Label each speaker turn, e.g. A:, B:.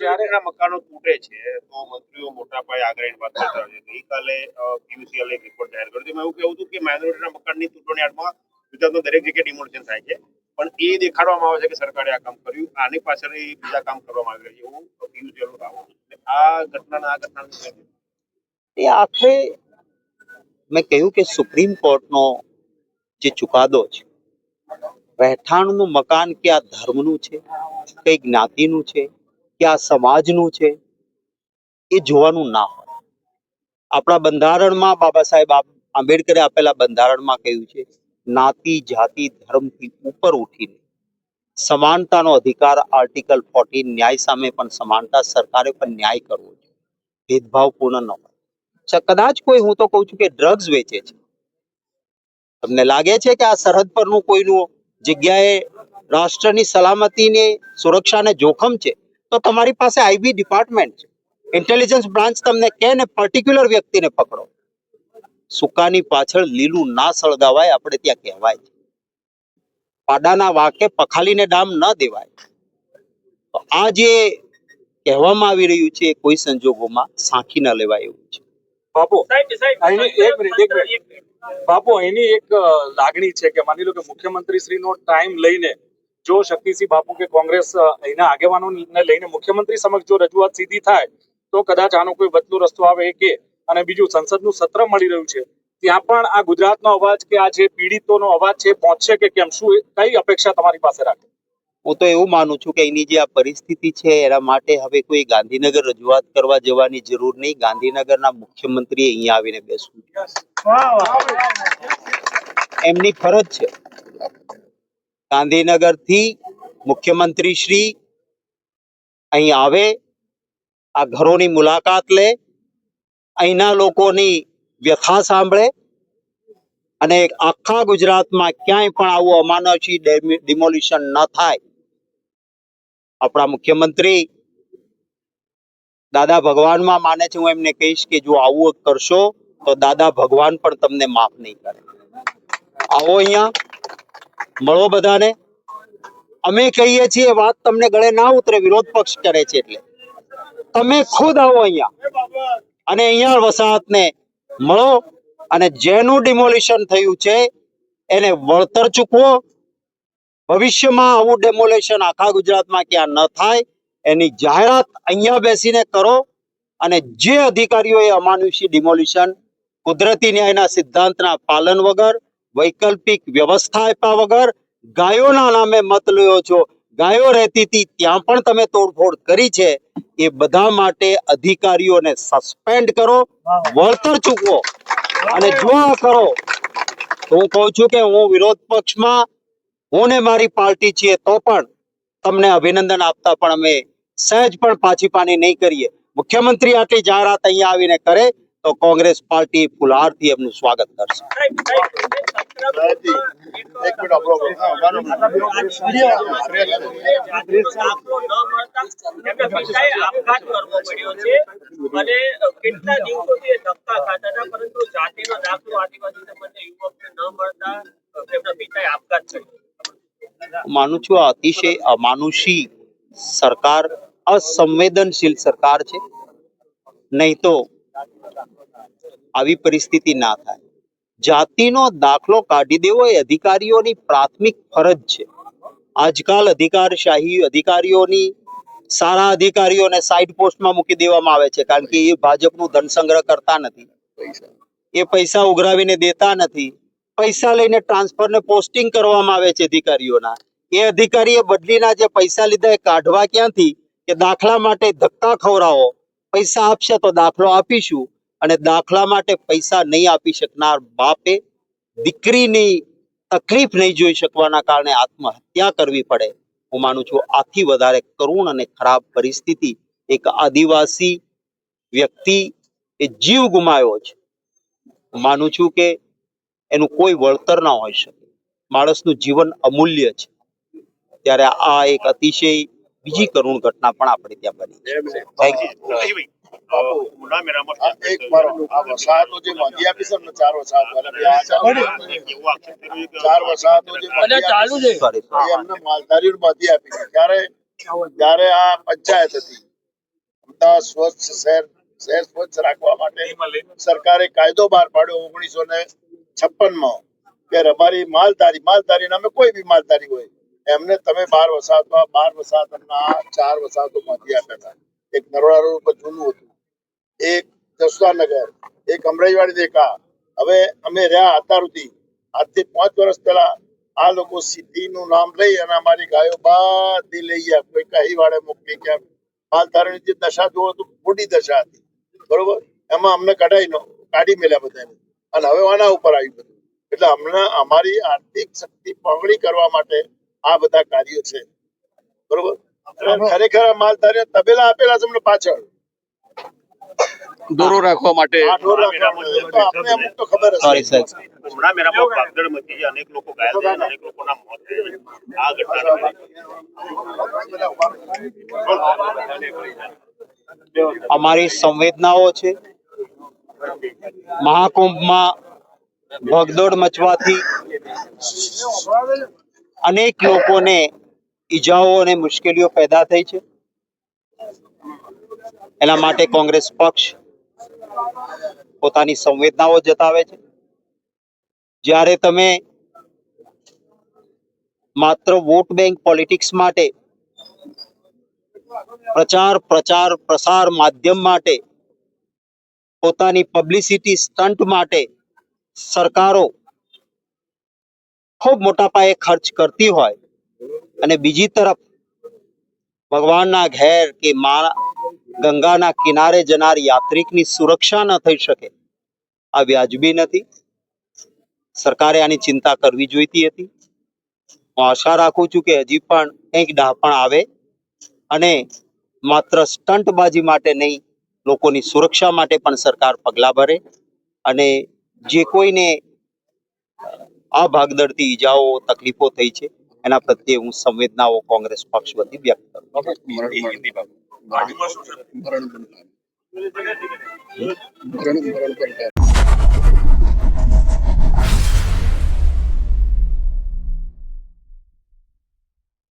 A: જ્યારે મકાનો તૂટે છે. તો મંત્રીઓ મોટા પાયે આગળ વાત કરતા હોય છે. ગઈકાલે પીયુસીએલ એક રિપોર્ટ જાહેર કર્યો. એમાં એવું કેવું હતું કે માઇનોરિટીના મકાનની તૂટોની આડમાં ગુજરાતમાં દરેક જગ્યાએ ડિમોલિશન થાય છે. પણ એ દેખાડવામાં આવે છે કે સરકારે આ કામ કર્યું. આની પાછળ એ બીજા કામ કરવામાં આવી રહ્યા છે. એવું પીયુસીએલનું દાવો આ ઘટનાના આ ઘટનાનું
B: એ આખરે મેં કહ્યું કે સુપ્રીમ કોર્ટનો જે ચુકાદો છે રહેઠાણનું મકાન કે આ ધર્મનું છે કઈ જ્ઞાતિનું છે કે આ સમાજનું છે, એ જોવાનું ના હોય. આપણા બંધારણમાં બાબા સાહેબ આંબેડકરે આપેલા બંધારણમાં કહ્યું છે, નાતી, જાતિ, ધર્મથી ઉપર ઉઠીને સમાનતાનો અધિકાર આર્ટિકલ ફોર્ટીન ન્યાય સામે પણ સમાનતા સરકારે પણ ન્યાય કરવો જોઈએ. ભેદભાવપૂર્ણ ન હોય. કદાચ કોઈ, હું તો કહું છું કે ડ્રગ્સ વેચે છે. તમને લાગે છે કે આ સરહદ પરનું કોઈનું જગ્યાએ રાષ્ટ્રની સલામતીને, સુરક્ષાને જોખમ છે? તો તમારી પાસે આઈબી ડિપાર્ટમેન્ટ છે. ઇન્ટેલિજન્સ બ્રાન્ચ તમને કહે ને પર્ટિક્યુલર વ્યક્તિને પકડો. સુકાની પાછળ લીલું ના સળગાવાય આપણે ત્યાં કહેવાય છે. પાડાના વાકે પખાલીને ડામ ન દેવાય. તો આ જે કહેવામાં આવી રહ્યું છે એ કોઈ સંજોગોમાં સાંખી ન લેવાય એવું છે.
C: બાપુ અહીંની એક મિનિટ એક મિનિટ. બાપુ અહીંની એક લાગણી છે કે માની લો કે મુખ્યમંત્રી શ્રીનો ટાઈમ લઈને જો શક્તિસિંહ બાપુ કે કોંગ્રેસ એના આગેવાનો આગેવાનોને લઈને મુખ્યમંત્રી સમક્ષ જો રજૂઆત સીધી થાય તો કદાચ આનો કોઈ બદલો રસ્તો આવે એ કે અને બીજું સંસદનું સત્ર મળી રહ્યું છે. ત્યાં પણ આ ગુજરાતનો અવાજ કે આ જે પીડિતોનો અવાજ છે પહોંચશે કે કેમ? શું કઈ અપેક્ષા તમારી પાસે રાખે?
B: હું તો એવું માનું છું કે એની જે આ પરિસ્થિતિ છે એના માટે હવે કોઈ ગાંધીનગર રજૂઆત કરવા જવાની જરૂર નહીં. ગાંધીનગરના મુખ્યમંત્રી અહીંયા આવીને બેસવું એમની ફરજ છે. ગાંધીનગરથી મુખ્યમંત્રી શ્રી અહીં આવે, આ ઘરોની મુલાકાત લે, અહીંના લોકોની વ્યથા સાંભળે અને આખા ગુજરાતમાં ક્યાંય પણ આવું અમાનવથી ડિમોલિશન ન થાય. આપણા મુખ્યમંત્રી દાદા ભગવાનમાં માને છે, હું એમને કહીશ કે જો આવું કરશો, તો દાદા ભગવાન પણ તમને માફ નહીં કરે. આવો અહીંયા. મળો બધાને. અમે કહીએ છીએ વાત તમને ગળે ના ઉતરે, વિરોધ પક્ષ કરે છે એટલે. તમે ખુદ આવો અહીંયા. અને અહીંયા વસાહતને મળો અને જેનું ડિમોલિશન થયું છે, એને વળતર ચૂકવો. ભવિષ્યમાં આવું ડેમોલેશન આખા ગુજરાતમાં ક્યાં ન થાય, એની જાહેરાત અહીંયા બેસીને કરો. અને જે અધિકારીઓએ અમાનુષી ડિમોલિશન કુદરતી ન્યાયના સિદ્ધાંતના પાલન વગર વૈકલ્પિક વ્યવસ્થા આપ્યા વગર ગાયોના નામે મત લ્યો છો. ગાયો રહેતી હતી, ત્યાં પણ તમે તોડફોડ કરી છે. એ બધા માટે અધિકારીઓને સસ્પેન્ડ કરો, વળતર ચૂકવો અને જો આ કરો, તો હું કહું છું કે હું વિરોધ પક્ષમાં, હું ને મારી પાર્ટી છીએ તો પણ તમને અભિનંદન આપતા પણ અમે સહેજ પણ પાછી પાની નહીં કરીએ. મુખ્યમંત્રી આટલી જાહેરાત અહીંયા આવીને કરે, તો કોંગ્રેસ પાર્ટી ફુલહારથી એમનું સ્વાગત કરશે. માનું છું આ અતિશય અમાનુષી સરકાર, અસંવેદનશીલ સરકાર છે. નહીં તો આવી પરિસ્થિતિ ના થાય. જાતિનો દાખલો કાઢી દેવો એ અધિકારીઓની પ્રાથમિક ફરજ છે. આજકાલ અધિકારશાહી અધિકારીઓની, સારા અધિકારીઓને સાઈડ પોસ્ટમાં મૂકી દેવામાં આવે છે કારણ કે એ ભાજપનું ધન સંગ્રહ કરતા નથી. એ પૈસા ઉઘરાવીને દેતા નથી. પૈસા લઈને ટ્રાન્સફર ને પોસ્ટિંગ કરવામાં આવે છે અધિકારીઓના. એ અધિકારીએ બદલીના જે પૈસા લીધા એ કાઢવા ક્યાંથી? કે દાખલા માટે ધક્કા ખવડાવો. પૈસા આપશે તો દાખલો આપીશું. અને દાખલા માટે પૈસા નહીં આપી શકનાર બાપે દીકરીની તકલીફ નહીં જોઈ શકવાના કારણે આત્મહત્યા કરવી પડે. હું માનું છું આથી વધારે કરુણ અને ખરાબ પરિસ્થિતિ એક આદિવાસી વ્યક્તિ એ જીવ ગુમાવ્યો છે. હું માનું છું કે એનું કોઈ વળતર ના હોઈ શકે. માણસનું જીવન અમૂલ્ય છે. ત્યારે આ એક અતિશય બીજી કરુણ ઘટના પણ આપણે ત્યાં બની. Thank you
A: uh, Munna Meraman
D: આ એક મારો આ વસાહતો જે બાંધી આપી છે ને ચાર વસાહતો અને બે આ ચાર
A: એવો આક્ષેપ કર્યો કે
D: ચાર વસાહતો જે બાંધી આપી છે,
B: સોરી
D: એ એમને માલધારીઓ બાંધી આપી છે. ત્યારે જ્યારે આ પંચાયત હતી બધા સ્વચ્છ શહેર શહેર સ્વચ્છ રાખવા માટે સરકારે કાયદો બહાર પાડ્યો ઓગણીસો ને છપ્પનમાં કે અમારી માલધારી માલધારી નામે કોઈ બી માલધારી હોય એમને તમે બાર વસાહતમાં બાર વસાહત ચાર વસાહતોમાંથી આપ્યા હતા. એક નરોડા રોડ ઉપર જૂનું હતું. એક જસવાનગર એક અમરાઈવાડી દેખા. હવે અમે રહ્યા અત્યાર સુધી. આજથી પાંચ વર્ષ પહેલા આ લોકો સિટીનું નામ લઈ અને અમારી ગાયો બધી લઈ ગયા. કોઈ કહી વાળે મોકલી ગયા માલધારીની જે દશા જોવો તો મોટી દશા હતી. બરોબર? એમાં અમને કઢાઈ નો કાઢી મેલ્યા બધાને. અને હવે આના ઉપર આવ્યું બધું. એટલે અમને અમારી આર્થિક શક્તિ પહોંચી કરવા માટે આ બધા કાર્યો છે. બરોબર? ખરેખર આ માલધારીઓ તબેલા આપેલા છે અમને પાછળ.
E: દોરો રાખવા માટે.
D: આ ઢોર રાખવા માટે. તો આપણે અમુક તો ખબર
B: સોરી સાહેબ
A: હમણાં મેરામાં ભાગદડ મચી છે અનેક લોકો ઘાયલ થયા અનેક લોકોના મોત થયા. આ ઘટના
B: અમારી સંવેદનાઓ છે. મહાકુંભમાં ભગદોડ મચવાથી અનેક લોકોને ઈજાઓ અને મુશ્કેલીઓ પેદા થઈ છે. એના માટે કોંગ્રેસ પક્ષ પોતાની સંવેદનાઓ જતાવે છે. જ્યારે તમે માત્ર વોટ બેંક પોલિટિક્સ માટે, પ્રચાર પ્રચાર, પ્રસાર માધ્યમ માટે, પોતાની પબ્લિસિટી સ્ટન્ટ માટે સરકારો ખૂબ મોટા પાયે ખર્ચ કરતી હોય અને બીજી તરફ ભગવાનના ઘેર કે મા ગંગાના કિનારે જનાર યાત્રિકની સુરક્ષા ન થઈ શકે, આ વ્યાજબી નથી. સરકારે આની ચિંતા કરવી જોઈતી હતી. હું આશા રાખું છું કે હજી પણ કંઈક ડાપણ આવે અને માત્ર સ્ટંટબાજી માટે નહીં, લોકોની સુરક્ષા માટે પણ સરકાર પગલાં ભરે અને જે કોઈને આ ભાગદડથી ઈજાઓ, તકલીફો થઈ છે એના પ્રત્યે હું સંવેદનાઓ કોંગ્રેસ પક્ષ વતી વ્યક્ત કરું